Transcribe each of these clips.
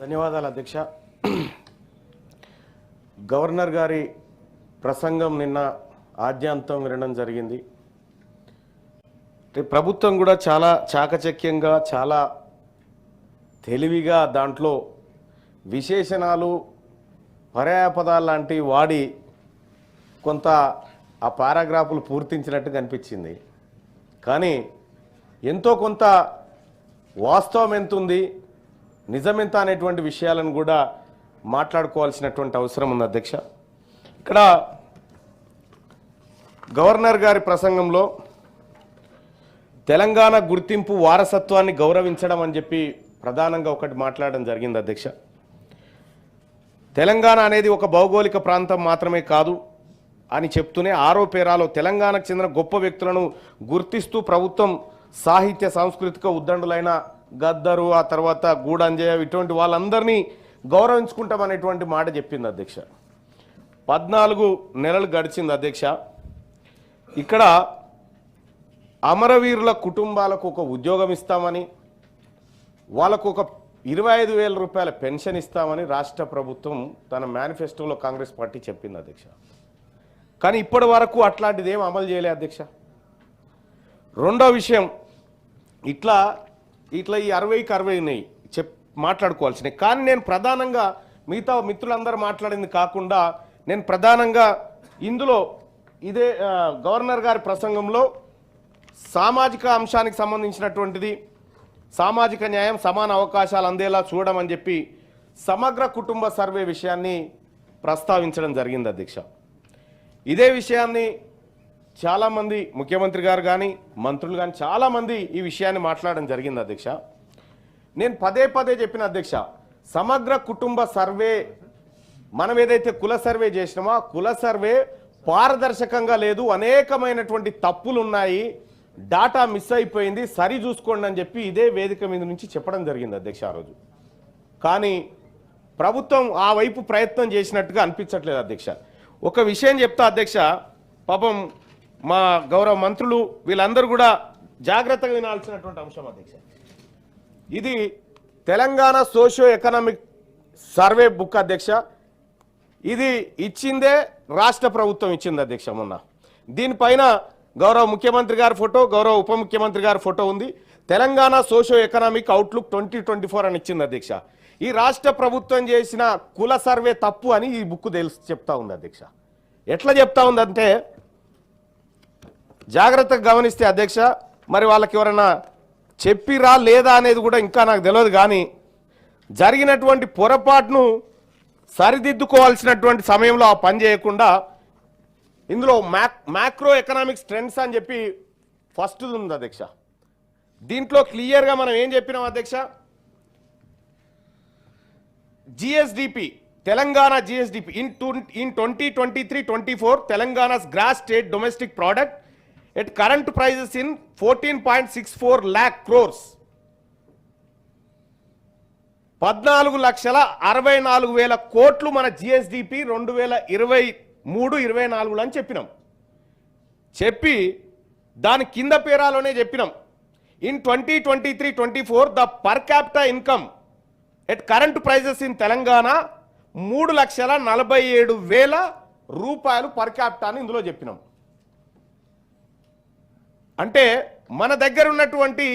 ధన్యవాదాలు అధ్యక్ష. గవర్నర్ గారి ప్రసంగం నిన్న ఆద్యాంతం వినడం జరిగింది. ప్రభుత్వం కూడా చాలా చాకచక్యంగా చాలా తెలివిగా దాంట్లో విశేషణాలు పర్యాపదాలు లాంటివి వాడి కొంత ఆ పారాగ్రాఫులు పూర్తించినట్టు కనిపించింది. కానీ ఎంతో కొంత వాస్తవం ఎంత ఉంది నిజమెంత అనేటువంటి విషయాలను కూడా మాట్లాడుకోవాల్సినటువంటి అవసరం ఉంది అధ్యక్ష. ఇక్కడ గవర్నర్ గారి ప్రసంగంలో తెలంగాణ గుర్తింపు వారసత్వాన్ని గౌరవించడం అని చెప్పి ప్రధానంగా ఒకటి మాట్లాడడం జరిగింది అధ్యక్ష. తెలంగాణ అనేది ఒక భౌగోళిక ప్రాంతం మాత్రమే కాదు అని చెప్తూనే ఆరో పేరాలో తెలంగాణకు చెందిన గొప్ప వ్యక్తులను గుర్తిస్తూ ప్రభుత్వం సాహిత్య సాంస్కృతిక ఉద్దండులైన గద్దరు ఆ తర్వాత గూడంజయ ఇటువంటి వాళ్ళందరినీ గౌరవించుకుంటామనేటువంటి మాట చెప్పింది అధ్యక్ష. పద్నాలుగు నెలలు గడిచింది అధ్యక్ష. ఇక్కడ అమరవీరుల కుటుంబాలకు ఒక ఉద్యోగం ఇస్తామని వాళ్ళకు ఒక ఇరవై ఐదు వేల రూపాయల పెన్షన్ ఇస్తామని రాష్ట్ర ప్రభుత్వం తన మేనిఫెస్టోలో కాంగ్రెస్ పార్టీ చెప్పింది అధ్యక్ష. కానీ ఇప్పటి వరకు అట్లాంటిది ఏం అమలు చేయలే అధ్యక్ష. రెండో విషయం ఇట్లా ఇట్లా ఈ అరవైకి అరవై ఉన్నాయి చెప్ మాట్లాడుకోవాల్సినవి. కానీ నేను ప్రధానంగా మిగతా మిత్రులందరూ మాట్లాడింది కాకుండా నేను ప్రధానంగా ఇందులో ఇదే గవర్నర్ గారి ప్రసంగంలో సామాజిక అంశానికి సంబంధించినటువంటిది సామాజిక న్యాయం సమాన అవకాశాలు అందేలా చూడమని చెప్పి సమగ్ర కుటుంబ సర్వే విషయాన్ని ప్రస్తావించడం జరిగింది అధ్యక్ష. ఇదే విషయాన్ని చాలామంది ముఖ్యమంత్రి గారు కానీ మంత్రులు కానీ చాలామంది ఈ విషయాన్ని మాట్లాడడం జరిగింది అధ్యక్ష. నేను పదే పదే చెప్పిన అధ్యక్ష సమగ్ర కుటుంబ సర్వే మనం ఏదైతే కుల సర్వే చేసినామో కుల సర్వే పారదర్శకంగా లేదు అనేకమైనటువంటి తప్పులు ఉన్నాయి డాటా మిస్ అయిపోయింది సరి చూసుకోండి అని చెప్పి ఇదే వేదిక మీద నుంచి చెప్పడం జరిగింది అధ్యక్ష ఆ రోజు. కానీ ప్రభుత్వం ఆ వైపు ప్రయత్నం చేసినట్టుగా అనిపించట్లేదు అధ్యక్ష. ఒక విషయం చెప్తా అధ్యక్ష పాపం మా గౌరవ మంత్రులు వీళ్ళందరూ కూడా జాగ్రత్తగా వినాల్సినటువంటి అంశం అధ్యక్ష ఇది Telangana socio economic survey book అధ్యక్ష. ఇది ఇచ్చిందే రాష్ట్ర ప్రభుత్వం ఇచ్చింది అధ్యక్ష మొన్న. దీనిపైన గౌరవ ముఖ్యమంత్రి గారి ఫోటో గౌరవ ఉప ముఖ్యమంత్రి గారి ఫోటో ఉంది. Telangana socio economic outlook twenty twenty four అని ఇచ్చింది అధ్యక్ష. ఈ రాష్ట్ర ప్రభుత్వం చేసిన కుల సర్వే తప్పు అని ఈ బుక్ తెలుసు చెప్తా ఉంది అధ్యక్ష. ఎట్లా చెప్తా ఉందంటే జాగ్రత్తగా గమనిస్తే అధ్యక్ష మరి వాళ్ళకి ఎవరైనా చెప్పిరా లేదా అనేది కూడా ఇంకా నాకు తెలియదు కానీ జరిగినటువంటి పొరపాటును సరిదిద్దుకోవాల్సినటువంటి సమయంలో ఆ పని చేయకుండా ఇందులో మ్యాక్ మ్యాక్రో ఎకనామిక్స్ ట్రెండ్స్ అని చెప్పి ఫస్ట్ ఉంది అధ్యక్ష. దీంట్లో క్లియర్గా మనం ఏం చెప్పినాం అధ్యక్ష? GSDP Telangana GSDP. In two in twenty twenty three twenty four Telangana's gross state domestic product at current prices in fourteen point six four lakh crores పద్నాలుగు లక్షల అరవై నాలుగు వేల కోట్లు మన జిఎస్డిపి రెండు వేల ఇరవై మూడు ఇరవై నాలుగులో అని చెప్పినాం. చెప్పి దాని కింద పేరాలోనే చెప్పినాం. In twenty twenty three twenty four the per capita income at current prices in Telangana మూడు లక్షల నలభై ఏడు వేల రూపాయలు పర్ క్యాపిటా అని ఇందులో చెప్పినాం. అంటే మన దగ్గర ఉన్నటువంటి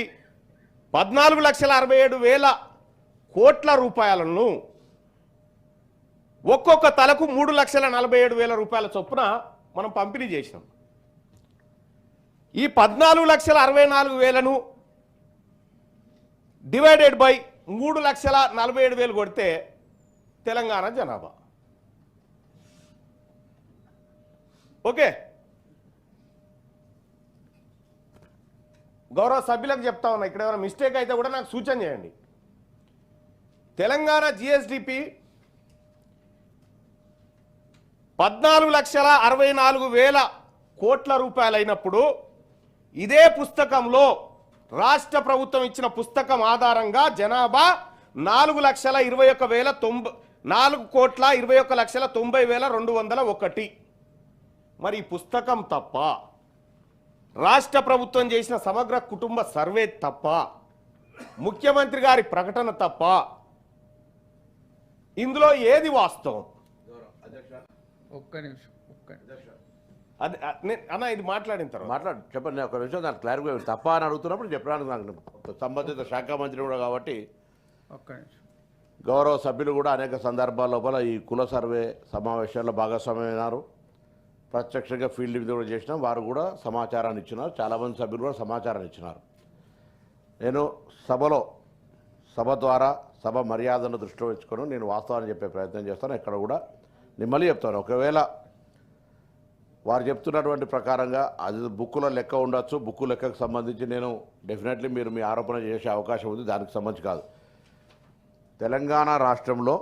పద్నాలుగు లక్షల అరవై ఏడు వేల కోట్ల రూపాయలను ఒక్కొక్క తలకు మూడు లక్షల నలభై ఏడు వేల రూపాయల చొప్పున మనం పంపిణీ చేసినాం. ఈ పద్నాలుగు లక్షల అరవై నాలుగు వేలను డివైడెడ్ బై మూడు లక్షల నలభై ఏడు వేలు కొడితే తెలంగాణ జనాభా. ఓకే? గౌరవ సభ్యులకు చెప్తా ఉన్నా ఇక్కడ ఏమైనా మిస్టేక్ అయితే కూడా నాకు సూచన చేయండి. తెలంగాణ జిఎస్డిపి పద్నాలుగు లక్షల అరవై నాలుగు వేల కోట్ల రూపాయలైనప్పుడు ఇదే పుస్తకంలో రాష్ట్ర ప్రభుత్వం ఇచ్చిన పుస్తకం ఆధారంగా జనాభా నాలుగు లక్షల ఇరవై ఒక్క వేల తొంభై నాలుగు కోట్ల ఇరవై ఒక్క లక్షల తొంభై వేల రెండు వందల ఒకటి. మరి పుస్తకం తప్ప రాష్ట్ర ప్రభుత్వం చేసిన సమగ్ర కుటుంబ సర్వే తప్ప ముఖ్యమంత్రి గారి ప్రకటన తప్ప ఇందులో ఏది వాస్తవం? ఒక్క నిమిషం ఒక్క నిమిషం. అది అన్న ఇది మాట్లాడిన తర్వాత. మాట్లాడు చెప్పండి నేను ఒక నిమిషం దానికి క్లారిఫై తప్ప అని అడుగుతున్నప్పుడు చెప్పడానికి నాకు సంబంధిత శాఖ మంత్రి కూడా కాబట్టి ఒక్క నిమిషం. గౌరవ సభ్యులు కూడా అనేక సందర్భాల లోపల ఈ కుల సర్వే సమావేశాల్లో భాగస్వామ్యమైనారు. ప్రత్యక్షంగా ఫీల్డ్ మీద కూడా చేసినాం వారు కూడా సమాచారాన్ని ఇచ్చినారు. చాలామంది సభ్యులు కూడా సమాచారాన్ని ఇచ్చినారు. నేను సభలో సభ ద్వారా సభ మర్యాదను దృష్టిలో ఉంచుకొని నేను వాస్తవాన్ని చెప్పే ప్రయత్నం చేస్తాను. ఎక్కడ కూడా నేను మళ్ళీ చెప్తాను. ఒకవేళ వారు చెప్తున్నటువంటి ప్రకారంగా అది బుక్కులో లెక్క ఉండొచ్చు. బుక్కు లెక్కకు సంబంధించి నేను డెఫినెట్లీ మీరు మీ ఆరోపణ చేసే అవకాశం ఉంది. దానికి సంబంధించి కాదు. తెలంగాణ రాష్ట్రంలో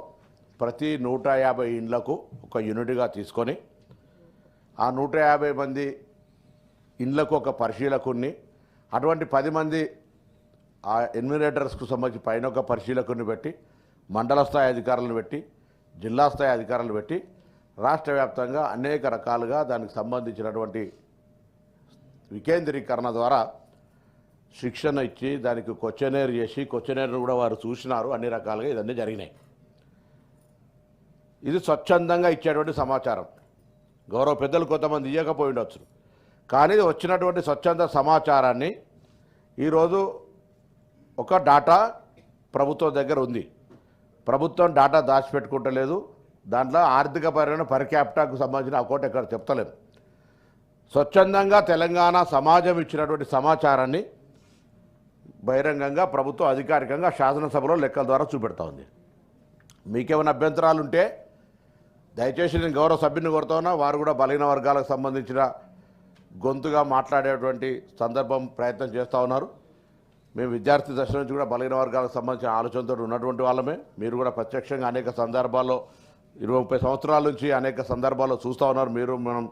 ప్రతి నూట యాభై ఇండ్లకు ఒక యూనిట్గా తీసుకొని ఆ నూట యాభై మంది ఇండ్లకు ఒక పరిశీలకుని అటువంటి పది మంది ఆ ఎన్మినేటర్స్కు సంబంధించి పైన ఒక పరిశీలకుని పెట్టి మండల స్థాయి అధికారులను పెట్టి జిల్లా స్థాయి అధికారులను పెట్టి రాష్ట్ర వ్యాప్తంగా అనేక రకాలుగా దానికి సంబంధించినటువంటి వికేంద్రీకరణ ద్వారా శిక్షణ ఇచ్చి దానికి క్వశ్చనేర్ చేసి క్వశ్చనేర్ను కూడా వారు చూసినారు అన్ని రకాలుగా ఇదన్నీ జరిగినాయి. ఇది స్వచ్ఛందంగా ఇచ్చేటువంటి సమాచారం. గౌరవ పెద్దలు కొంతమంది ఇవ్వకపోయి ఉండొచ్చు. కానీ వచ్చినటువంటి స్వచ్ఛంద సమాచారాన్ని ఈరోజు ఒక డాటా ప్రభుత్వం దగ్గర ఉంది. ప్రభుత్వం డాటా దాచిపెట్టుకుంటలేదు. దాంట్లో ఆర్థికపరమైన పర్ క్యాపిటాకు సంబంధించిన అకౌంట్ ఎక్కడ చెప్తలేదు. స్వచ్ఛందంగా తెలంగాణ సమాజం ఇచ్చినటువంటి సమాచారాన్ని బహిరంగంగా ప్రభుత్వం అధికారికంగా శాసనసభలో లెక్కల ద్వారా చూపెడతా ఉంది. మీకేమైనా అభ్యంతరాలు ఉంటే దయచేసి నేను గౌరవ సభ్యుని కోరుతున్నా వారు కూడా బలహీన వర్గాలకు సంబంధించిన గొంతుగా మాట్లాడేటువంటి సందర్భం ప్రయత్నం చేస్తూ ఉన్నారు. మేము విద్యార్థి దశ నుంచి కూడా బలహీన వర్గాలకు సంబంధించిన ఆలోచనతో ఉన్నటువంటి వాళ్ళమే. మీరు కూడా ప్రత్యక్షంగా అనేక సందర్భాల్లో ఇరవై ముప్పై సంవత్సరాల నుంచి అనేక సందర్భాల్లో చూస్తూ ఉన్నారు. మీరు మనం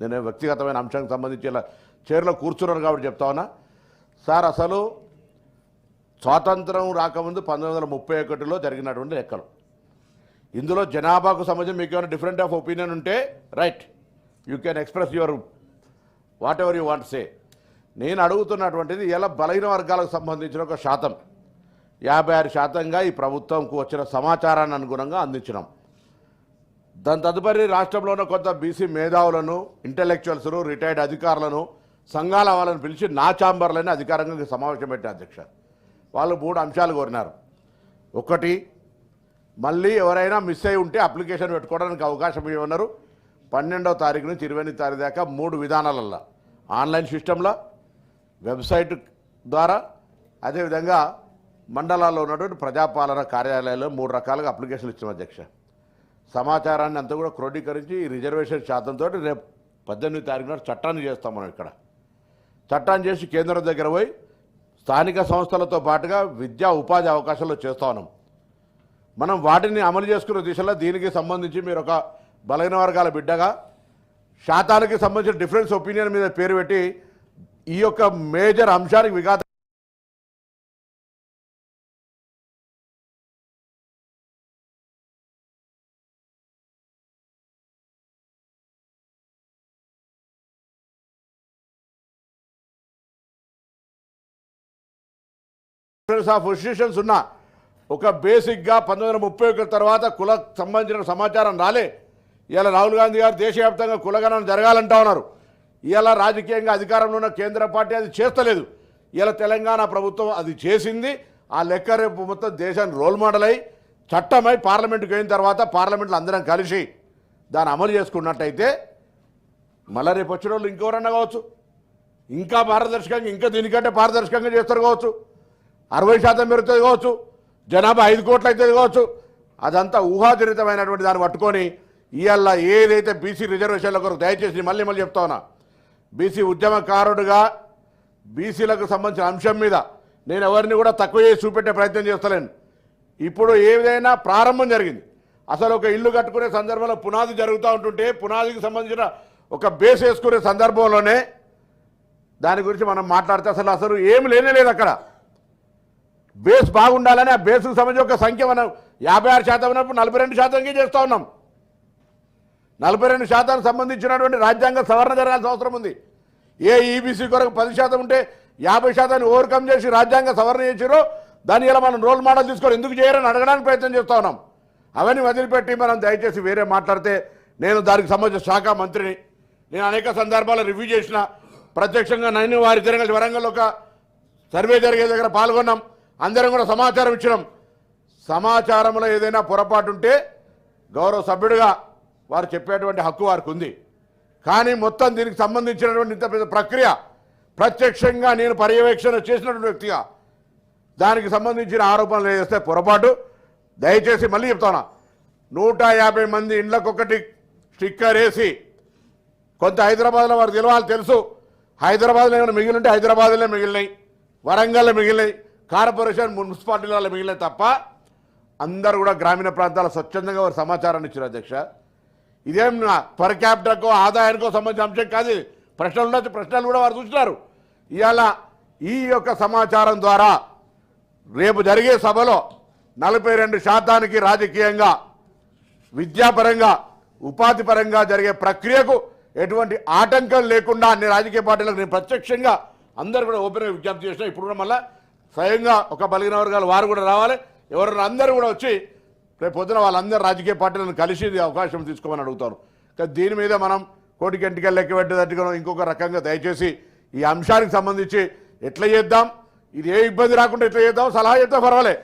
నేను వ్యక్తిగతమైన అంశానికి సంబంధించి ఇలా చైర్లో కూర్చున్నారు కాబట్టి చెప్తా ఉన్నా. సార్ అసలు స్వాతంత్రం రాకముందు పంతొమ్మిది వందల ముప్పై ఒకటిలో జరిగినటువంటి లెక్కలు. ఇందులో జనాభాకు సంబంధించి మీకు ఏమైనా డిఫరెంట్ ఆఫ్ ఒపీనియన్ ఉంటే right you can express your whatever you want say నేను అడుగుతున్నటువంటిది ఇలా బలహీన వర్గాలకు సంబంధించిన ఒక శాతం. యాభై ఆరు శాతంగా ఈ ప్రభుత్వంకు వచ్చిన సమాచారాన్ని అనుగుణంగా అందించినాం. దాని తదుపరి రాష్ట్రంలోనే కొంత బీసీ మేధావులను ఇంటలెక్చువల్స్ను రిటైర్డ్ అధికారులను సంఘాల వాళ్ళని పిలిచి నా ఛాంబర్లని అధికారంగా సమావేశం పెట్టిన అధ్యక్ష. వాళ్ళు మూడు అంశాలు కోరినారు. ఒకటి మళ్ళీ ఎవరైనా మిస్ అయి ఉంటే అప్లికేషన్ పెట్టుకోవడానికి అవకాశం ఇవ్వన్నారు పన్నెండవ తారీఖు నుంచి ఇరవై ఎనిమిది తారీఖు దాకా మూడు విధానాలల్లో. ఆన్లైన్ సిస్టంలో వెబ్సైట్ ద్వారా అదేవిధంగా మండలాల్లో ఉన్నటువంటి ప్రజాపాలన కార్యాలయాల్లో మూడు రకాలుగా అప్లికేషన్లు ఇచ్చాం అధ్యక్ష. సమాచారాన్ని అంతా కూడా క్రోడీకరించి ఈ రిజర్వేషన్ శాతంతో రేపు పద్దెనిమిది తారీఖున చట్టాన్ని చేస్తాం మనం ఇక్కడ. చట్టాన్ని చేసి కేంద్రం దగ్గర పోయి స్థానిక సంస్థలతో పాటుగా విద్యా ఉపాధి అవకాశాలు చేస్తా ఉన్నాం. మనం వాటిని అమలు చేసుకునే దిశలో దీనికి సంబంధించి మీరు ఒక బలహీన వర్గాల బిడ్డగా శాతానికి సంబంధించిన డిఫరెన్స్ ఒపీనియన్ మీద పేరు పెట్టి ఈ యొక్క మేజర్ అంశానికి విఘాత ఆఫ్ పొజిషన్స్ ఉన్నా ఒక బేసిక్గా పంతొమ్మిది వందల ముప్పై ఒకటి తర్వాత కుల సంబంధించిన సమాచారం రాలే. ఇలా రాహుల్ గాంధీ గారు దేశవ్యాప్తంగా కులగణన జరగాలంటా ఉన్నారు. ఇలా రాజకీయంగా అధికారంలో ఉన్న కేంద్ర పార్టీ అది చేస్తలేదు. ఇలా తెలంగాణ ప్రభుత్వం అది చేసింది. ఆ లెక్క రేపు మొత్తం దేశాన్ని రోల్ మోడల్ అయి చట్టమై పార్లమెంట్కి అయిన తర్వాత పార్లమెంట్లో అందరం కలిసి దాన్ని అమలు చేసుకున్నట్టయితే మళ్ళీ రేపు వచ్చిన వాళ్ళు ఇంకెవరన్నా కావచ్చు. ఇంకా పారదర్శకంగా ఇంకా దీనికంటే పారదర్శకంగా చేస్తారు కావచ్చు. అరవై శాతం పెరుగుతుంది కావచ్చు. జనాభా ఐదు కోట్లు అయితే కావచ్చు. అదంతా ఊహాజనితమైనటువంటి దాన్ని పట్టుకొని ఇవాళ ఏదైతే బీసీ రిజర్వేషన్ల కొరకు దయచేసి మళ్ళీ మళ్ళీ చెప్తా ఉన్నా. బీసీ ఉద్యమకారుడుగా బీసీలకు సంబంధించిన అంశం మీద నేను ఎవరిని కూడా తక్కువ చేసి చూపెట్టే ప్రయత్నం చేస్తలేను. ఇప్పుడు ఏదైనా ప్రారంభం జరిగింది. అసలు ఒక ఇల్లు కట్టుకునే సందర్భంలో పునాది జరుగుతూ ఉంటుంటే పునాదికి సంబంధించిన ఒక బేస్ వేసుకునే సందర్భంలోనే దాని గురించి మనం మాట్లాడితే అసలు అసలు ఏమి లేనే లేదు అక్కడ. బేస్ బాగుండాలని ఆ బేస్కు సంబంధించి ఒక సంఖ్య మనం యాభై ఆరు శాతం ఉన్నప్పుడు నలభై రెండు శాతంకి చేస్తూ ఉన్నాం. నలభై రెండు శాతానికి సంబంధించినటువంటి రాజ్యాంగ సవరణ జరగాల్సిన అవసరం ఉంది. ఏ ఈబీసీ కొరకు పది శాతం ఉంటే యాభై శాతాన్ని ఓవర్కమ్ చేసి రాజ్యాంగ సవరణ చేసిరో దాన్ని ఇలా మనం రోల్ మోడల్ తీసుకొని ఎందుకు చేయరని అడగడానికి ప్రయత్నం చేస్తూ ఉన్నాం. అవన్నీ వదిలిపెట్టి మనం దయచేసి వేరే మాట్లాడితే నేను దానికి సంబంధించిన శాఖ మంత్రిని. నేను అనేక సందర్భాల్లో రివ్యూ చేసిన ప్రత్యక్షంగా నన్ను వారి తిరగలి వరంగల్ ఒక సర్వే జరిగే దగ్గర పాల్గొన్నాం. అందరం కూడా సమాచారం ఇచ్చినాం. సమాచారంలో ఏదైనా పొరపాటు ఉంటే గౌరవ సభ్యుడిగా వారు చెప్పేటువంటి హక్కు వారికి ఉంది కానీ మొత్తం దీనికి సంబంధించినటువంటి ఇంత పెద్ద ప్రక్రియ ప్రత్యక్షంగా నేను పర్యవేక్షణ చేసినటువంటి వ్యక్తిగా దానికి సంబంధించిన ఆరోపణలు చేస్తే పొరపాటు దయచేసి మళ్ళీ చెప్తాను. నూట యాభై మంది ఇండ్లకొకటి స్టిక్కర్ వేసి కొంత హైదరాబాద్లో వారు తెలవాలి తెలుసు. హైదరాబాద్లో ఏమైనా మిగిలి ఉంటే హైదరాబాద్లో మిగిలినాయి. వరంగల్లో మిగిలినాయి. కార్పొరేషన్ మున్సిపాలిటీలలో మిగిలిన తప్ప అందరూ కూడా గ్రామీణ ప్రాంతాల స్వచ్ఛందంగా వారు సమాచారాన్ని ఇచ్చారు అధ్యక్ష. ఇదేం పర్ క్యాపిటల్కో ఆదాయానికో సంబంధించిన అంశం కాదు. ప్రశ్నలు ఉండొచ్చు ప్రశ్నలు కూడా వారు చూసినారు. ఇవాళ ఈ యొక్క సమాచారం ద్వారా రేపు జరిగే సభలో నలభై రెండు శాతానికి రాజకీయంగా విద్యాపరంగా ఉపాధి పరంగా జరిగే ప్రక్రియకు ఎటువంటి ఆటంకం లేకుండా అన్ని రాజకీయ పార్టీలకు నేను ప్రత్యక్షంగా అందరు కూడా ఓపెన్గా విజ్ఞప్తి చేసిన. ఇప్పుడు కూడా మళ్ళీ స్వయంగా ఒక బలిగిన వర్గాలు వారు కూడా రావాలి. ఎవరైనా అందరూ కూడా వచ్చి రేపు పొద్దున వాళ్ళందరూ రాజకీయ పార్టీలను కలిసి ఇది అవకాశం తీసుకోమని అడుగుతాను కానీ దీని మీద మనం కోటికి ఎంటికలు లెక్క పెట్టేటట్టుగా ఇంకొక రకంగా దయచేసి ఈ అంశానికి సంబంధించి ఎట్లా చేద్దాం ఇది ఏ ఇబ్బంది రాకుండా ఎట్లా చేద్దాం సలహా చేస్తే పర్వాలే.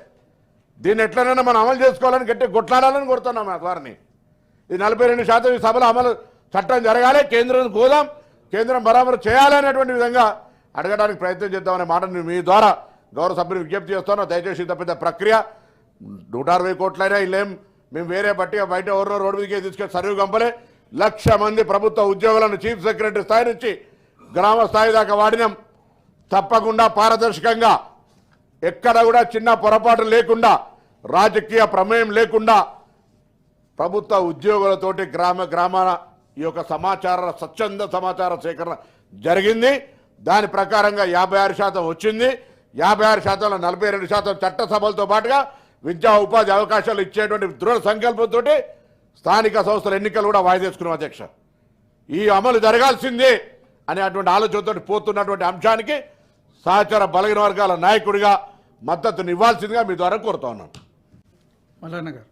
దీన్ని ఎట్లనైనా మనం అమలు చేసుకోవాలని గట్టి కొట్లాడాలని కోరుతున్నాం వారిని. ఇది నలభై రెండు శాతం ఈ సభలో అమలు చట్టం జరగాలి కేంద్రం కోదాం కేంద్రం బరాబరు చేయాలనేటువంటి విధంగా అడగడానికి ప్రయత్నం చేద్దామనే మాట మీ ద్వారా గౌరవ సభ్యులు విజ్ఞప్తి చేస్తాను. దయచేసి ఇంత పెద్ద ప్రక్రియ. నూట అరవై కోట్లైనా ఇల్లేం. మేము వేరే బట్టి బయట ఎవరో రోడ్డు మీదకి తీసుకెళ్ళి సర్వే కంపలే లక్ష మంది ప్రభుత్వ ఉద్యోగులను చీఫ్ సెక్రటరీ స్థాయి నుంచి గ్రామ స్థాయి దాకా వాడినాం. తప్పకుండా పారదర్శకంగా. ఎక్కడ కూడా చిన్న పొరపాటు లేకుండా రాజకీయ ప్రమేయం లేకుండా ప్రభుత్వ ఉద్యోగులతోటి గ్రామ గ్రామాల ఈ యొక్క సమాచార స్వచ్ఛంద సమాచార సేకరణ జరిగింది. దాని ప్రకారంగా యాభై ఆరు శాతం వచ్చింది. యాభై ఆరు శాతంలో నలభై రెండు శాతం చట్టసభలతో పాటుగా విద్యా ఉపాధి అవకాశాలు ఇచ్చేటువంటి దృఢ సంకల్పంతో స్థానిక సంస్థల ఎన్నికలు కూడా వాయిదేసుకున్నాం అధ్యక్ష. ఈ అమలు జరగాల్సిందే అనేటువంటి ఆలోచనతో పోతున్నటువంటి అంశానికి సహచార బలగిన వర్గాల నాయకుడిగా మద్దతుని ఇవ్వాల్సిందిగా మీ ద్వారా కోరుతా ఉన్నాను మల్లన్న గారు.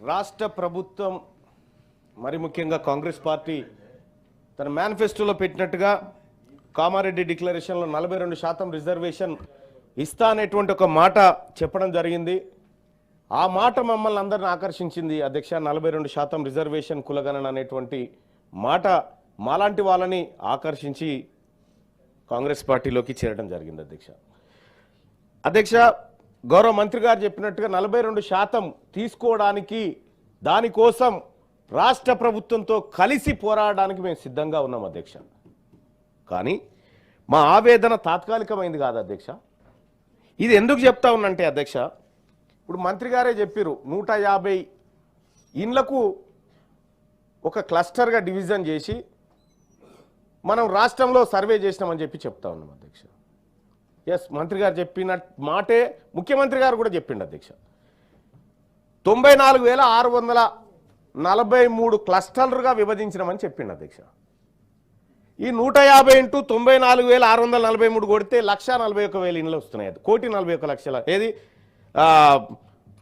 రాష్ట్ర ప్రభుత్వం మరి ముఖ్యంగా కాంగ్రెస్ పార్టీ తన మేనిఫెస్టోలో పెట్టినట్టుగా కామారెడ్డి డిక్లరేషన్లో నలభై రెండు శాతం రిజర్వేషన్ ఇస్తా అనేటువంటి ఒక మాట చెప్పడం జరిగింది. ఆ మాట మమ్మల్ని అందరిని ఆకర్షించింది అధ్యక్ష నలభై రెండు శాతం రిజర్వేషన్ కులగణన అనేటువంటి మాట మాలాంటి వాళ్ళని ఆకర్షించి కాంగ్రెస్ పార్టీలోకి చేరడం జరిగింది అధ్యక్ష. అధ్యక్ష గౌరవ మంత్రి గారు చెప్పినట్టుగా నలభై రెండు శాతం తీసుకోవడానికి దానికోసం రాష్ట్ర ప్రభుత్వంతో కలిసి పోరాడడానికి మేము సిద్ధంగా ఉన్నాం అధ్యక్ష. కానీ మా ఆవేదన తాత్కాలికమైంది కాదు అధ్యక్ష. ఇది ఎందుకు చెప్తా ఉన్నంటే అధ్యక్ష ఇప్పుడు మంత్రి గారే చెప్పారు నూట యాభై ఇండ్లకు ఒక క్లస్టర్గా డివిజన్ చేసి మనం రాష్ట్రంలో సర్వే చేసినామని చెప్పి చెప్తా ఉన్నాం అధ్యక్ష. ఎస్ మంత్రి గారు చెప్పిన మాటే ముఖ్యమంత్రి గారు కూడా చెప్పిండు అధ్యక్ష. తొంభై నాలుగు వేల ఆరు వందల నలభై మూడు క్లస్టర్లుగా విభజించినామని చెప్పిండు అధ్యక్ష. ఈ నూట యాభై ఇంటూ తొంభై నాలుగు వేల ఆరు వందల నలభై మూడు కొడితే లక్ష నలభై ఒక్క వేల ఇండ్లు వస్తున్నాయి అది. కోటి నలభై ఒక్క లక్షల ఏది?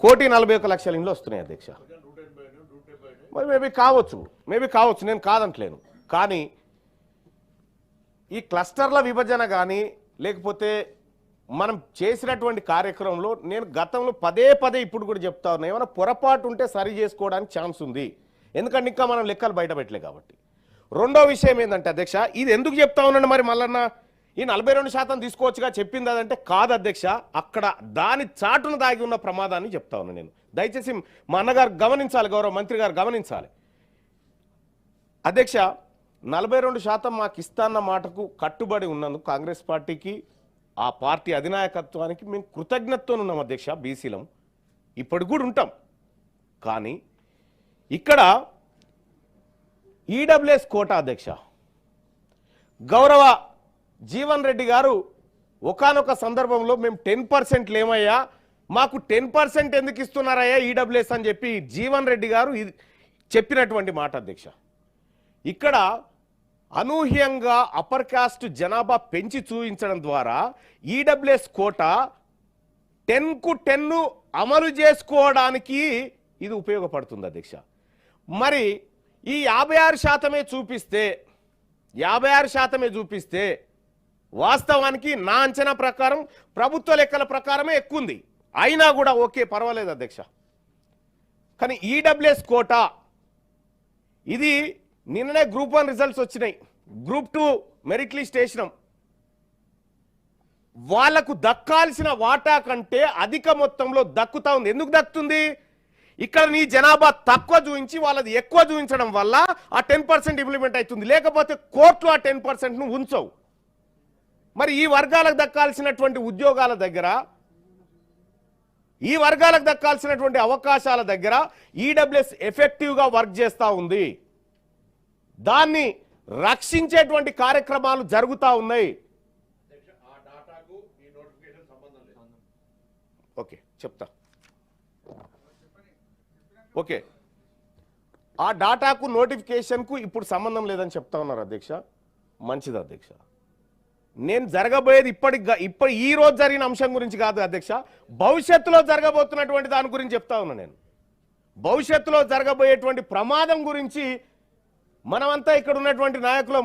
కోటి నలభై ఒక్క లక్షల ఇండ్లు వస్తున్నాయి అధ్యక్ష. మరి మేబీ కావచ్చు మేబీ కావచ్చు నేను కాదంటలేను. కానీ ఈ క్లస్టర్ల విభజన కానీ లేకపోతే మనం చేసినటువంటి కార్యక్రమంలో నేను గతంలో పదే పదే ఇప్పుడు కూడా చెప్తా ఉన్నా ఏమైనా పొరపాటు ఉంటే సరి చేసుకోవడానికి ఛాన్స్ ఉంది. ఎందుకంటే ఇంకా మనం లెక్కలు బయట పెట్టలే కాబట్టి. రెండో విషయం ఏంటంటే అధ్యక్ష ఇది ఎందుకు చెప్తా ఉన్నాను మరి మల్లన్న? ఈ నలభై రెండు శాతం తీసుకోవచ్చుగా చెప్పింది అదంటే కాదు అధ్యక్ష అక్కడ దాని చాటున దాగి ఉన్న ప్రమాదాన్ని చెప్తా ఉన్నాను నేను. దయచేసి మా అన్నగారు గమనించాలి గౌరవ మంత్రి గారు గమనించాలి. అధ్యక్ష నలభై రెండు శాతం మాకు ఇస్తాన్న మాటకు కట్టుబడి ఉన్నందుకు కాంగ్రెస్ పార్టీకి ఆ పార్టీ అధినాయకత్వానికి మేము కృతజ్ఞతతో ఉన్నాం అధ్యక్ష బీసీలం. ఇప్పటికి కూడా ఉంటాం. కానీ ఇక్కడ ఈడబ్ల్యూఎస్ కోట అధ్యక్ష. గౌరవ జీవన్ రెడ్డి గారు ఒకానొక సందర్భంలో మేము టెన్ పర్సెంట్ లేమయ్యా మాకు టెన్ పర్సెంట్ ఎందుకు ఇస్తున్నారయ్యా ఈడబ్ల్యూఎస్ అని చెప్పి జీవన్ రెడ్డి గారు ఇది చెప్పినటువంటి మాట అధ్యక్ష. ఇక్కడ అనూహ్యంగా అప్పర్ కాస్ట్ జనాభా పెంచి చూపించడం ద్వారా ఈడబ్ల్యూఎస్ కోట టెన్కు టెన్ను అమలు చేసుకోవడానికి ఇది ఉపయోగపడుతుంది అధ్యక్ష. మరి ఈ యాభై ఆరు శాతమే చూపిస్తే యాభై ఆరు శాతమే చూపిస్తే వాస్తవానికి నా అంచనా ప్రకారం ప్రభుత్వ లెక్కల ప్రకారమే ఎక్కువ ఉంది అయినా కూడా ఓకే పర్వాలేదు అధ్యక్ష. కానీ ఈడబ్ల్యూఎస్ కోటా ఇది నిన్ననే గ్రూప్ వన్ రిజల్ట్స్ వచ్చినాయి. గ్రూప్ టూ మెరిట్ లిస్ట్ వేసినాం. వాళ్ళకు దక్కాల్సిన వాటా కంటే అధిక మొత్తంలో దక్కుతా ఉంది. ఎందుకు దక్కుతుంది? ఇక్కడ నీ జనాభా తక్కువ చూపించి వాళ్ళది ఎక్కువ చూపించడం వల్ల ఆ టెన్ పర్సెంట్ ఇంప్లిమెంట్ అవుతుంది. లేకపోతే కోర్టులో ఆ టెన్ పర్సెంట్ను ఉంచవు. మరి ఈ వర్గాలకు దక్కాల్సినటువంటి ఉద్యోగాల దగ్గర ఈ వర్గాలకు దక్కాల్సినటువంటి అవకాశాల దగ్గర ఈడబ్ల్యూఎస్ ఎఫెక్టివ్గా వర్క్ చేస్తూ ఉంది. దాన్ని రక్షించేటువంటి కార్యక్రమాలు జరుగుతూ ఉన్నాయి. ఓకే చెప్తా. ఓకే. ఆ డాటాకు నోటిఫికేషన్కు ఇప్పుడు సంబంధం లేదని చెప్తా ఉన్నారు అధ్యక్ష. మంచిది అధ్యక్ష. నేను జరగబోయేది ఇప్పటికి ఇప్పటి ఈ రోజు జరిగిన అంశం గురించి కాదు అధ్యక్ష. భవిష్యత్తులో జరగబోతున్నటువంటి దాని గురించి చెప్తా ఉన్నా నేను. భవిష్యత్తులో జరగబోయేటువంటి ప్రమాదం గురించి మనమంతా ఇక్కడ ఉన్నటువంటి నాయకులం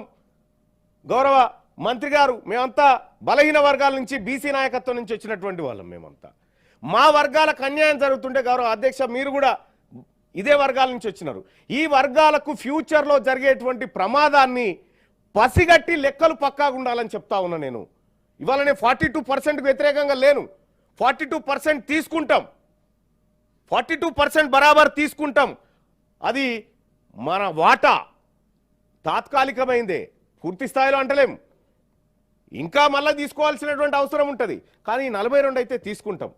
గౌరవ మంత్రి గారు మేమంతా బలహీన వర్గాల నుంచి బీసీ నాయకత్వం నుంచి వచ్చినటువంటి వాళ్ళం మేమంతా. మా వర్గాలకు అన్యాయం జరుగుతుంటే గౌరవ అధ్యక్ష మీరు కూడా ఇదే వర్గాల నుంచి వచ్చినారు. ఈ వర్గాలకు ఫ్యూచర్లో జరిగేటువంటి ప్రమాదాన్ని పసిగట్టి లెక్కలు పక్కాగా ఉండాలని చెప్తా ఉన్నా నేను. ఇవాళ నేను ఫార్టీ టూ పర్సెంట్కి వ్యతిరేకంగా లేను. ఫార్టీ టూ పర్సెంట్ తీసుకుంటాం. ఫార్టీ టూ పర్సెంట్ బరాబర్ తీసుకుంటాం. అది మన వాటా. తాత్కాలికమైందే. పూర్తి స్థాయిలో అంటలేం. ఇంకా మళ్ళీ తీసుకోవాల్సినటువంటి అవసరం ఉంటుంది. కానీ నలభై రెండు అయితే తీసుకుంటాం.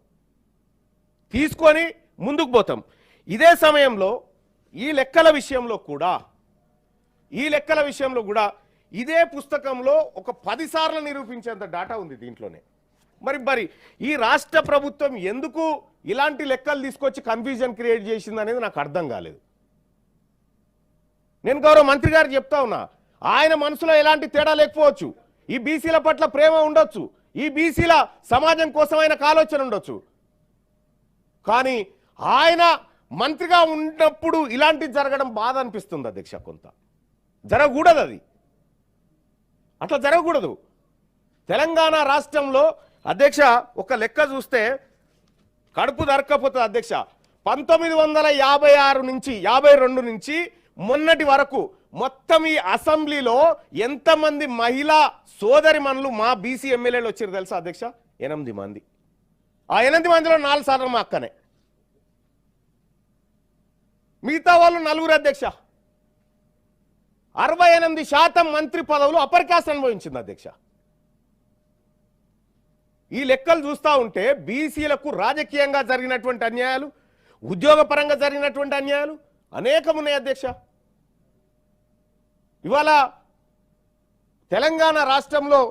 తీసుకొని ముందుకు పోతాం. ఇదే సమయంలో ఈ లెక్కల విషయంలో కూడా ఈ లెక్కల విషయంలో కూడా ఇదే పుస్తకంలో ఒక పదిసార్లు నిరూపించేంత డాటా ఉంది దీంట్లోనే. మరి మరి ఈ రాష్ట్ర ప్రభుత్వం ఎందుకు ఇలాంటి లెక్కలు తీసుకొచ్చి కన్ఫ్యూజన్ క్రియేట్ చేసింది అనేది నాకు అర్థం కాలేదు. నేను గౌరవ మంత్రి గారు చెప్తా ఉన్నా ఆయన మనసులో ఎలాంటి తేడా లేకపోవచ్చు. ఈ బీసీల పట్ల ప్రేమ ఉండొచ్చు. ఈ బీసీల సమాజం కోసం ఆలోచన ఉండొచ్చు. కానీ ఆయన మంత్రిగా ఉన్నప్పుడు ఇలాంటివి జరగడం బాధ అనిపిస్తుంది అధ్యక్ష కొంత. జరగకూడదు అది. అట్లా జరగకూడదు. తెలంగాణ రాష్ట్రంలో అధ్యక్ష ఒక లెక్క చూస్తే కడుపు దొరక్కపోతుంది అధ్యక్ష. పంతొమ్మిది వందల యాభై ఆరు నుంచి యాభై రెండు నుంచి మొన్నటి వరకు మొత్తం ఈ అసెంబ్లీలో ఎంతమంది మహిళా సోదరి మనులు మా బీసీ ఎమ్మెల్యేలు వచ్చారు తెలుసా అధ్యక్ష? ఎనిమిది మంది. ఆ ఎనిమిది మందిలో నాలుగు సార్లు మా అక్కనే. మిగతా వాళ్ళు నలుగురు అధ్యక్ష. అరవై ఎనిమిది శాతం మంత్రి పదవులు అప్పర్ కాస్ట్ అనుభవించింది అధ్యక్ష. ఈ లెక్కలు చూస్తూ ఉంటే బీసీలకు రాజకీయంగా జరిగినటువంటి అన్యాయాలు ఉద్యోగపరంగా జరిగినటువంటి అన్యాయాలు అనేకం ఉన్నాయి అధ్యక్ష. ఇవాళ తెలంగాణ రాష్ట్రంలో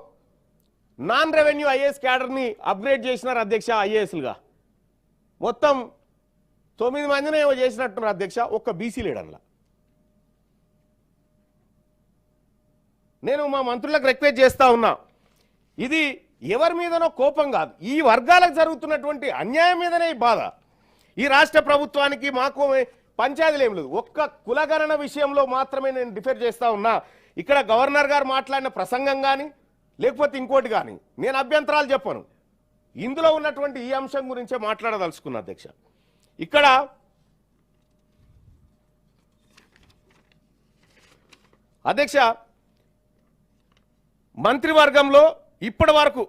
నాన్ రెవెన్యూ ఐఏఎస్ క్యాడర్ని అప్గ్రేడ్ చేసినారు అధ్యక్ష ఐఏఎస్లుగా. మొత్తం తొమ్మిది మందిని ఏమో చేసినట్టున్నారు అధ్యక్ష ఒక్క బీసీ లీడర్లా. నేను మా మంత్రులకు రిక్వెస్ట్ చేస్తా ఉన్నా ఇది ఎవరి మీదనో కోపం కాదు. ఈ వర్గాలకు జరుగుతున్నటువంటి అన్యాయం మీదనే బాధ. ఈ రాష్ట్ర ప్రభుత్వానికి మాకు పంచాయతీలు ఏం లేదు. ఒక్క కులగణన విషయంలో మాత్రమే నేను డిఫెర్ చేస్తా ఉన్నా. ఇక్కడ గవర్నర్ గారు మాట్లాడిన ప్రసంగం కానీ లేకపోతే ఇంకోటి కానీ నేను అభ్యంతరాలు చెప్పను. ఇందులో ఉన్నటువంటి ఈ అంశం గురించే మాట్లాడదలుచుకున్నా అధ్యక్ష. ఇక్కడ అధ్యక్ష మంత్రివర్గంలో ఇప్పటి వరకు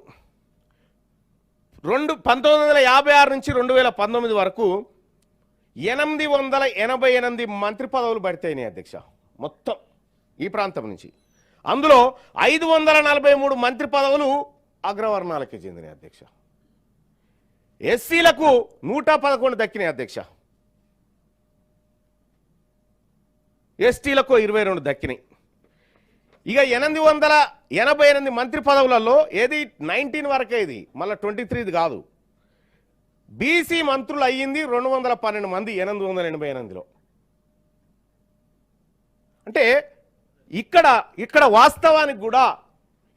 రెండు పంతొమ్మిది వందల యాభై ఆరు నుంచి రెండు వేల పంతొమ్మిది వరకు ఎనిమిది వందల ఎనభై ఎనిమిది మంత్రి పదవులు పడితేనే అధ్యక్ష మొత్తం ఈ ప్రాంతం నుంచి. అందులో ఐదు వందల నలభై మూడు మంత్రి పదవులు అగ్రవర్ణాలకి చెందినాయి అధ్యక్ష. ఎస్సీలకు నూట పదకొండు దక్కినాయి అధ్యక్ష. ఎస్టీలకు ఇరవై రెండు దక్కినాయి. ఇక ఎనిమిది వందల ఎనభై ఎనిమిది మంత్రి పదవులలో ఏది నైన్టీన్ వరకే ఇది మళ్ళీ ట్వంటీ త్రీది కాదు. బీసీ మంత్రులు అయ్యింది రెండు వందల పన్నెండు మంది ఎనిమిది వందల ఎనభై ఎనిమిదిలో. అంటే ఇక్కడ ఇక్కడ వాస్తవానికి కూడా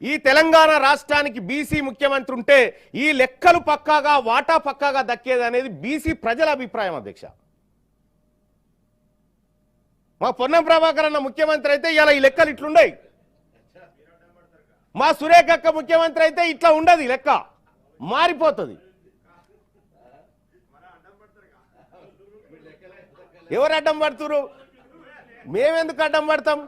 ఈ తెలంగాణ రాష్ట్రానికి బీసీ ముఖ్యమంత్రి ఉంటే ఈ లెక్కలు పక్కాగా వాటా పక్కాగా దక్కేది అనేది బీసీ ప్రజల అభిప్రాయం అధ్యక్ష. మా పొన్నం ప్రభాకర్ అన్న ముఖ్యమంత్రి అయితే ఇలా ఈ లెక్కలు ఇట్లుండయి. మా సురేఖక్క ముఖ్యమంత్రి అయితే ఇట్లా ఉండదు ఈ లెక్క. మారిపోతుంది. ఎవరు అడ్డం పడుతురు మేమెందుకు అడ్డం పడతాం?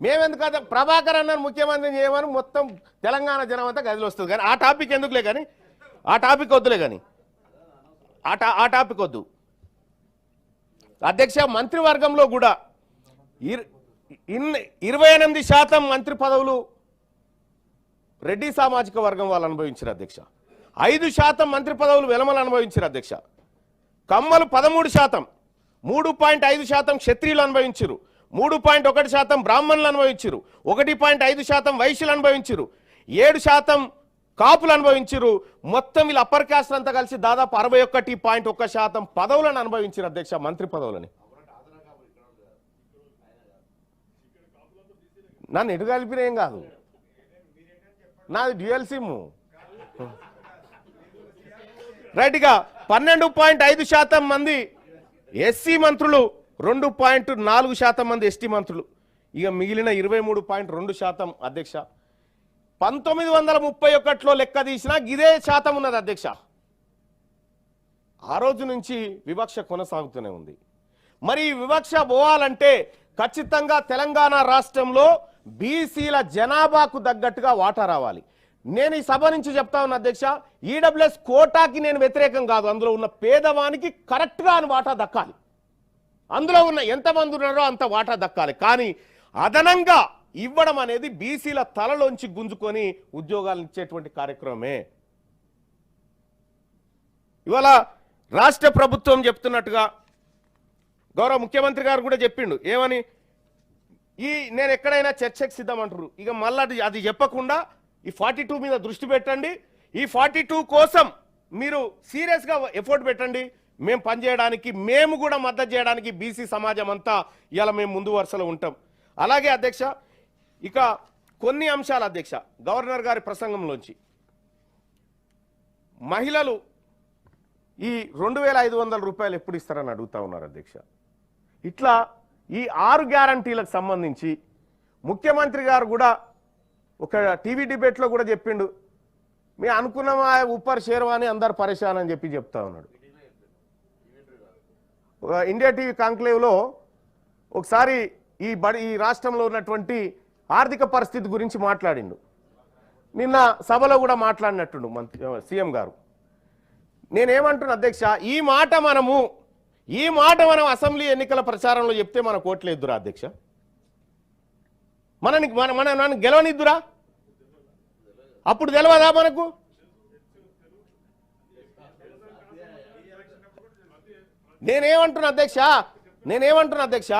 మేమెందుకు అడ్డం ప్రభాకర్ అన్న ముఖ్యమంత్రిని చేయమని మొత్తం తెలంగాణ జనం అంతా గదిలో వస్తుంది. కానీ ఆ టాపిక్ ఎందుకులే కానీ? ఆ టాపిక్ వద్దులే కానీ. ఆ టా ఆ టాపిక్ వద్దు. అధ్యక్ష మంత్రివర్గంలో కూడా ఇన్ ఇరవై ఎనిమిది శాతం మంత్రి పదవులు రెడ్డి సామాజిక వర్గం వాళ్ళు అనుభవించారు అధ్యక్ష. ఐదు శాతం మంత్రి పదవులు వెలమలు అనుభవించారు అధ్యక్ష. కమ్మలు పదమూడు శాతం. మూడు పాయింట్ ఐదు శాతం క్షత్రియులు అనుభవించారు. మూడు పాయింట్ ఒకటి శాతం బ్రాహ్మణులు అనుభవించారు ఒకటి పాయింట్ ఐదు శాతం వైశ్యులు అనుభవించారు ఏడు శాతం కాపులు అనుభవించారు మొత్తం వీళ్ళు అప్పర్ క్యాస్ట్ అంతా కలిసి దాదాపు అరవై ఒకటి పాయింట్ ఒక్క శాతం పదవులను అనుభవించారు అధ్యక్ష మంత్రి పదవులని. నన్ను ఎటు కలిపిన ఏం కాదు. నాది డ్యూయల్ సిమ్. రైట్గా పన్నెండు పాయింట్ ఐదు శాతం మంది ఎస్సీ మంత్రులు రెండు పాయింట్ నాలుగు శాతం మంది ఎస్టీ మంత్రులు. ఇక మిగిలిన ఇరవై మూడు పాయింట్ రెండు శాతం అధ్యక్ష. పంతొమ్మిది వందల ముప్పై ఒకటిలో లెక్క తీసినా ఇదే శాతం ఉన్నది అధ్యక్ష. ఆ రోజు నుంచి వివక్ష కొనసాగుతూనే ఉంది. మరి వివక్ష పోవాలంటే ఖచ్చితంగా తెలంగాణ రాష్ట్రంలో బీసీల జనాభాకు తగ్గట్టుగా వాటా రావాలి. నేను ఈ సభ నుంచి చెప్తా ఉన్న అధ్యక్ష ఈడబ్ల్యూఎస్ కోటాకి నేను వ్యతిరేకం కాదు. అందులో ఉన్న పేదవానికి కరెక్ట్గా అని వాటా దక్కాలి. అందులో ఉన్న ఎంతమంది ఉన్నారో అంత వాటా దక్కాలి. కానీ అదనంగా ఇవ్వడం అనేది బీసీల తలలోంచి గుంజుకొని ఉద్యోగాలు ఇచ్చేటువంటి కార్యక్రమమే. ఇవాళ రాష్ట్ర ప్రభుత్వం చెప్తున్నట్టుగా గౌరవ ముఖ్యమంత్రి గారు కూడా చెప్పిండు. ఏమని? ఈ నేను ఎక్కడైనా చర్చకు సిద్ధమంటారు ఇక మళ్ళీ అది అది చెప్పకుండా ఈ ఫార్టీ టూ మీద దృష్టి పెట్టండి. ఈ ఫార్టీ టూ కోసం మీరు సీరియస్గా ఎఫోర్ట్ పెట్టండి. మేము పనిచేయడానికి మేము కూడా మద్దతు చేయడానికి బీసీ సమాజం అంతా ఇలా మేము ముందు వరుసలో ఉంటాం. అలాగే అధ్యక్ష ఇక కొన్ని అంశాలు అధ్యక్ష గవర్నర్ గారి ప్రసంగంలోంచి. మహిళలు ఈ రెండు వేల ఐదు వందల రూపాయలు ఎప్పుడు ఇస్తారని అడుగుతా ఉన్నారు అధ్యక్ష. ఇట్లా ఈ ఆరు గ్యారంటీలకు సంబంధించి ముఖ్యమంత్రి గారు కూడా ఒక టీవీ డిబేట్లో కూడా చెప్పిండు. మీ అనుకున్నమా ఉపర్ షేర్వాణి అందరు పరేషాన్ అని చెప్పి చెప్తా ఉన్నాడు. ఇండియా టీవీ కాంక్లేవ్లో ఒకసారి ఈ బడి ఈ రాష్ట్రంలో ఉన్నటువంటి ఆర్థిక పరిస్థితి గురించి మాట్లాడిండు. నిన్న సభలో కూడా మాట్లాడినట్టుండు మంత్రి సీఎం గారు. నేనేమంటున్నా అధ్యక్ష ఈ మాట మనము ఈ మాట మనం అసెంబ్లీ ఎన్నికల ప్రచారంలో చెప్తే మన కోట్లేద్దురా అధ్యక్ష? మనని మన మన నన్ను గెలవనిద్దురా? అప్పుడు తెలియదా మనకు? నేనేమంటున్నా అధ్యక్ష? నేనేమంటున్నా అధ్యక్ష?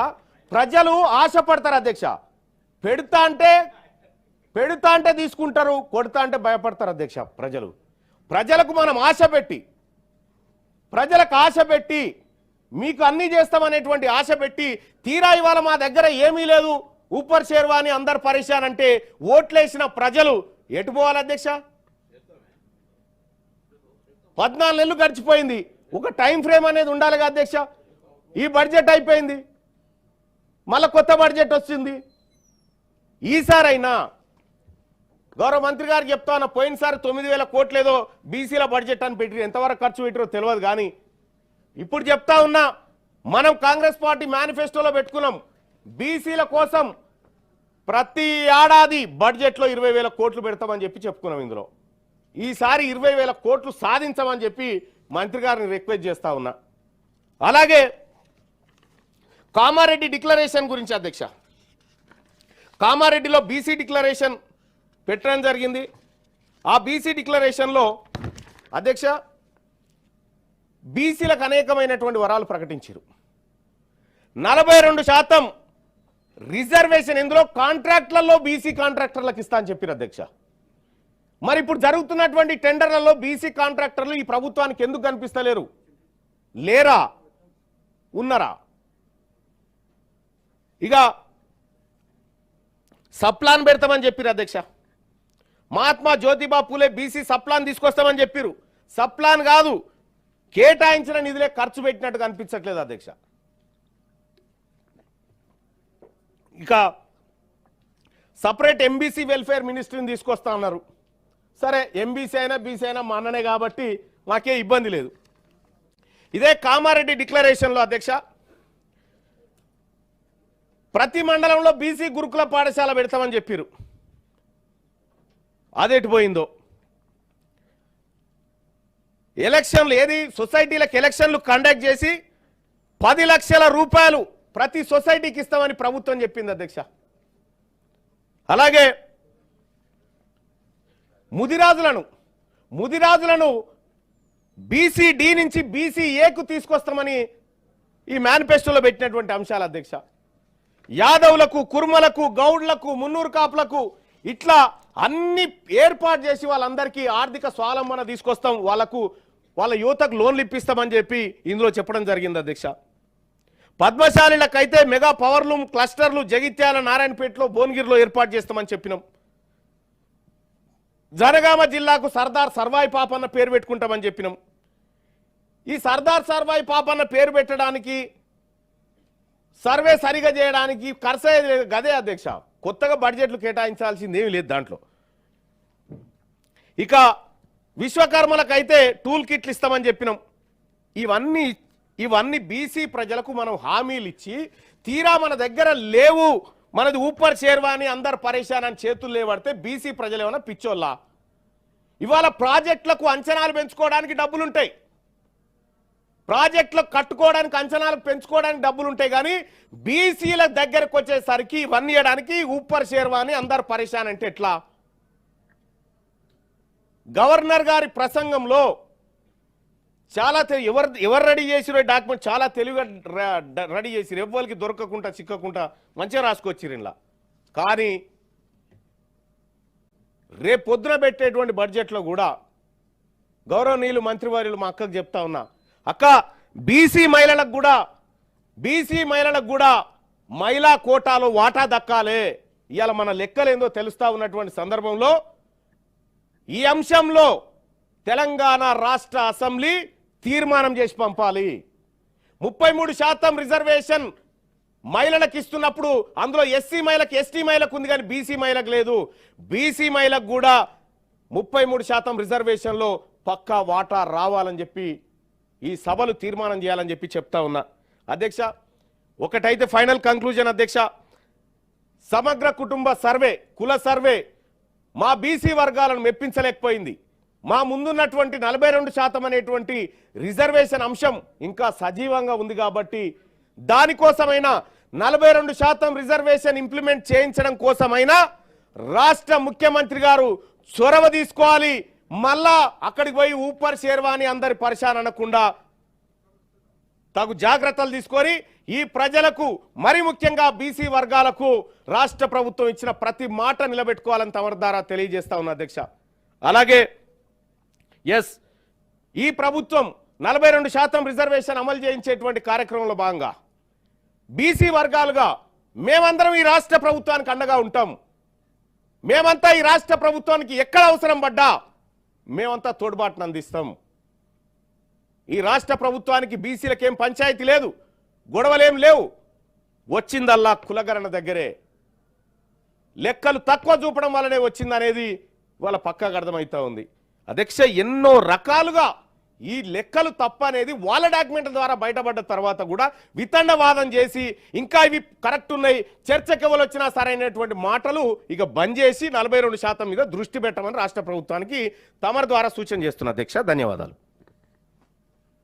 ప్రజలు ఆశపడతారు అధ్యక్ష. పెడతా అంటే పెడతా అంటే తీసుకుంటారు కొడతా అంటే భయపడతారు అధ్యక్ష ప్రజలు. ప్రజలకు మనం ఆశ పెట్టి ప్రజలకు ఆశ పెట్టి మీకు అన్ని చేస్తామనేటువంటి ఆశ పెట్టి తీరా ఇవాళ మా దగ్గర ఏమీ లేదు. ఊపర్ షేర్వాని అందరు పరిశాన్ అంటే ఓట్లేసిన ప్రజలు ఎటు పోవాలి అధ్యక్ష? పద్నాలుగు నెలలు గడిచిపోయింది. ఒక టైం ఫ్రేమ్ అనేది ఉండాలిగా అధ్యక్ష. ఈ బడ్జెట్ అయిపోయింది. మళ్ళీ కొత్త బడ్జెట్ వచ్చింది. ఈసారైనా గౌరవ మంత్రి గారు చెప్తా ఉన్నా పోయినసారి తొమ్మిది వేల కోట్లేదో బీసీల బడ్జెట్ అని పెట్టి ఎంతవరకు ఖర్చు పెట్టారో తెలియదు కానీ ఇప్పుడు చెప్తా ఉన్నా మనం కాంగ్రెస్ పార్టీ మేనిఫెస్టోలో పెట్టుకున్నాం. బీసీల కోసం ప్రతి ఏడాది బడ్జెట్లో ఇరవై వేల కోట్లు పెడతామని చెప్పి చెప్పుకున్నాం ఇందులో. ఈసారి ఇరవై వేల కోట్లు సాధించమని చెప్పి మంత్రి గారిని రిక్వెస్ట్ చేస్తా ఉన్నా. అలాగే కామారెడ్డి డిక్లరేషన్ గురించి అధ్యక్ష. కామారెడ్డిలో బీసీ డిక్లరేషన్ పెట్టడం జరిగింది. ఆ బీసీ డిక్లరేషన్లో అధ్యక్ష బీసీలకు అనేకమైనటువంటి వరాలు ప్రకటించారు. నలభై రెండు శాతం రిజర్వేషన్ ఇందులో కాంట్రాక్ట్లలో బీసీ కాంట్రాక్టర్లకు ఇస్తా అని చెప్పారు అధ్యక్ష. మరి ఇప్పుడు జరుగుతున్నటువంటి టెండర్లలో బీసీ కాంట్రాక్టర్లు ఈ ప్రభుత్వానికి ఎందుకు కనిపిస్తలేరు? లేరా? ఉన్నారా? ఇక సప్లాన్ పెడతామని చెప్పారు అధ్యక్ష. Mahatma Jyotiba Phule BC sub plan తీసుకొస్తామని చెప్పారు సప్లాన్ కాదు కేటాయించిన నిధులే ఖర్చు పెట్టినట్టు కనిపించట్లేదు అధ్యక్ష. ఇక సపరేట్ ఎంబీసీ వెల్ఫేర్ మినిస్ట్రీని తీసుకొస్తా అన్నారు. సరే ఎంబీసీ అయినా బీసీ అయినా మా అన్ననే కాబట్టి మాకే ఇబ్బంది లేదు. ఇదే కామారెడ్డి డిక్లరేషన్లో అధ్యక్ష ప్రతి మండలంలో బీసీ గురుకుల పాఠశాల పెడతామని చెప్పారు అదెటు పోయిందో? ఎలక్షన్లు ఏది? సొసైటీలకు ఎలక్షన్లు కండక్ట్ చేసి పది లక్షల రూపాయలు ప్రతి సొసైటీకి ఇస్తామని ప్రభుత్వం చెప్పింది అధ్యక్ష. అలాగే ముదిరాజులను ముదిరాజులను బీసీడీ నుంచి బీసీఏకు తీసుకొస్తామని ఈ మేనిఫెస్టోలో పెట్టినటువంటి అంశాలు అధ్యక్ష. యాదవులకు కుర్మలకు గౌడ్లకు మున్నూరు కాపులకు ఇట్లా అన్ని ఏర్పాటు చేసి వాళ్ళందరికీ ఆర్థిక స్వాలంబన తీసుకొస్తాం. వాళ్ళకు వాళ్ళ యువతకు లోన్లు ఇప్పిస్తామని చెప్పి ఇందులో చెప్పడం జరిగింది అధ్యక్ష. పద్మశాలిలకైతే మెగా పవర్ లూమ్ క్లస్టర్లు జగిత్యాల నారాయణపేటలో భువనగిరిలో ఏర్పాటు చేస్తామని చెప్పినాం. జనగామ జిల్లాకు సర్దార్ సర్వాయి పాపన్న పేరు పెట్టుకుంటామని చెప్పినాం. ఈ సర్దార్ సర్వాయి పాపన్న పేరు పెట్టడానికి సర్వే సరిగా చేయడానికి ఖర్చు లేదు గదే అధ్యక్ష. కొత్తగా బడ్జెట్లు కేటాయించాల్సింది ఏమీ లేదు దాంట్లో. ఇక విశ్వకర్మలకైతే టూల్ కిట్లు ఇస్తామని చెప్పినాం. ఇవన్నీ ఇవన్నీ బీసీ ప్రజలకు మనం హామీలు ఇచ్చి తీరా మన దగ్గర లేవు మనది ఊపర్ చేరువా అందరు పరేషాన్ అని చేతులు లేవడితే బీసీ ప్రజలు ఏమైనా పిచ్చోళ్ళా? ఇవాళ ప్రాజెక్టులకు అంచనాలు పెంచుకోవడానికి డబ్బులుంటాయి. ప్రాజెక్టులకు కట్టుకోవడానికి అంచనాలు పెంచుకోవడానికి డబ్బులు ఉంటాయి కానీ బీసీల దగ్గరకు వచ్చేసరికి ఇవన్నీ ఇవ్వడానికి ఊపర్ షేర్వా అందరు పరేషాన్ అంటే ఎట్లా? గవర్నర్ గారి ప్రసంగంలో చాలా తె- ఎవరు ఎవరు రెడీ చేసిరో డాక్యుమెంట్ చాలా తెలివిగా రెడీ చేసిరు ఎవ్వరికి దొరకకుండా చిక్కకుండా మంచిగా రాసుకొచ్చిరు ఇలా కానీ రేపు పొద్దున పెట్టేటువంటి బడ్జెట్లో కూడా గౌరవనీయులు మంత్రివర్యులు మా అక్కకు చెప్తా ఉన్నా. అక్క బీసీ మహిళలకు కూడా బీసీ మహిళలకు కూడా మహిళా కోటాలో వాటా దక్కాలే. ఇవాళ మన లెక్కలేందో తెలుస్తా ఉన్నటువంటి సందర్భంలో ఈ అంశంలో తెలంగాణ రాష్ట్ర అసెంబ్లీ తీర్మానం చేసి పంపాలి. ముప్పై మూడు శాతం రిజర్వేషన్ మహిళలకు ఇస్తున్నప్పుడు అందులో ఎస్సీ మహిళకు ఎస్టీ మహిళకు ఉంది కానీ బీసీ మహిళకు లేదు. బీసీ మహిళకు కూడా ముప్పై మూడు శాతం రిజర్వేషన్లో పక్కా వాటా రావాలని చెప్పి ఈ సభలు తీర్మానం చేయాలని చెప్పి చెప్తా ఉన్నా. అధ్యక్ష ఒకటైతే ఫైనల్ కంక్లూజన్ అధ్యక్ష. సమగ్ర కుటుంబ సర్వే కుల సర్వే మా బీసీ వర్గాలను మెప్పించలేకపోయింది. మా ముందున్నటువంటి నలభై రెండు శాతం అనేటువంటి రిజర్వేషన్ అంశం ఇంకా సజీవంగా ఉంది కాబట్టి దానికోసమైనా నలభై రెండు శాతం రిజర్వేషన్ ఇంప్లిమెంట్ చేయించడం కోసమైనా రాష్ట్ర ముఖ్యమంత్రి గారు చొరవ తీసుకోవాలి. మళ్ళా అక్కడికి పోయి ఊపర్ షేర్వాని అందరి పరిశాన్ అనకుండా తగు జాగ్రత్తలు తీసుకొని ఈ ప్రజలకు మరి ముఖ్యంగా బీసీ వర్గాలకు రాష్ట్ర ప్రభుత్వం ఇచ్చిన ప్రతి మాట నిలబెట్టుకోవాలని తమరి ద్వారా తెలియజేస్తా ఉన్నా అధ్యక్ష. అలాగే ఎస్ ఈ ప్రభుత్వం నలభై రెండు శాతం రిజర్వేషన్ అమలు చేయించేటువంటి కార్యక్రమంలో భాగంగా బీసీ వర్గాలుగా మేమందరం ఈ రాష్ట్ర ప్రభుత్వానికి అండగా ఉంటాం. మేమంతా ఈ రాష్ట్ర ప్రభుత్వానికి ఎక్కడ అవసరం పడ్డా మేమంతా తోడ్బాటును అందిస్తాం. ఈ రాష్ట్ర ప్రభుత్వానికి బీసీలకేం పంచాయతీ లేదు గొడవలేం లేవు. వచ్చిందల్లా కులగరణ దగ్గరే. లెక్కలు తక్కువ చూపడం వల్లనే వచ్చిందనేది వాళ్ళ పక్కకు అర్థమవుతా ఉంది. అధ్యక్ష ఎన్నో రకాలుగా ఈ లెక్కలు తప్ప అనేది వాళ్ళ డాక్యుమెంట్ల ద్వారా బయటపడ్డ తర్వాత కూడా వితండవాదం చేసి ఇంకా ఇవి కరెక్ట్ ఉన్నాయి చర్చకి ఎవరు వచ్చినా సరైనటువంటి మాటలు ఇక బంద్ చేసి నలభై రెండు శాతం మీద దృష్టి పెట్టమని రాష్ట్ర ప్రభుత్వానికి తమరి ద్వారా సూచన చేస్తున్న అధ్యక్ష ధన్యవాదాలు.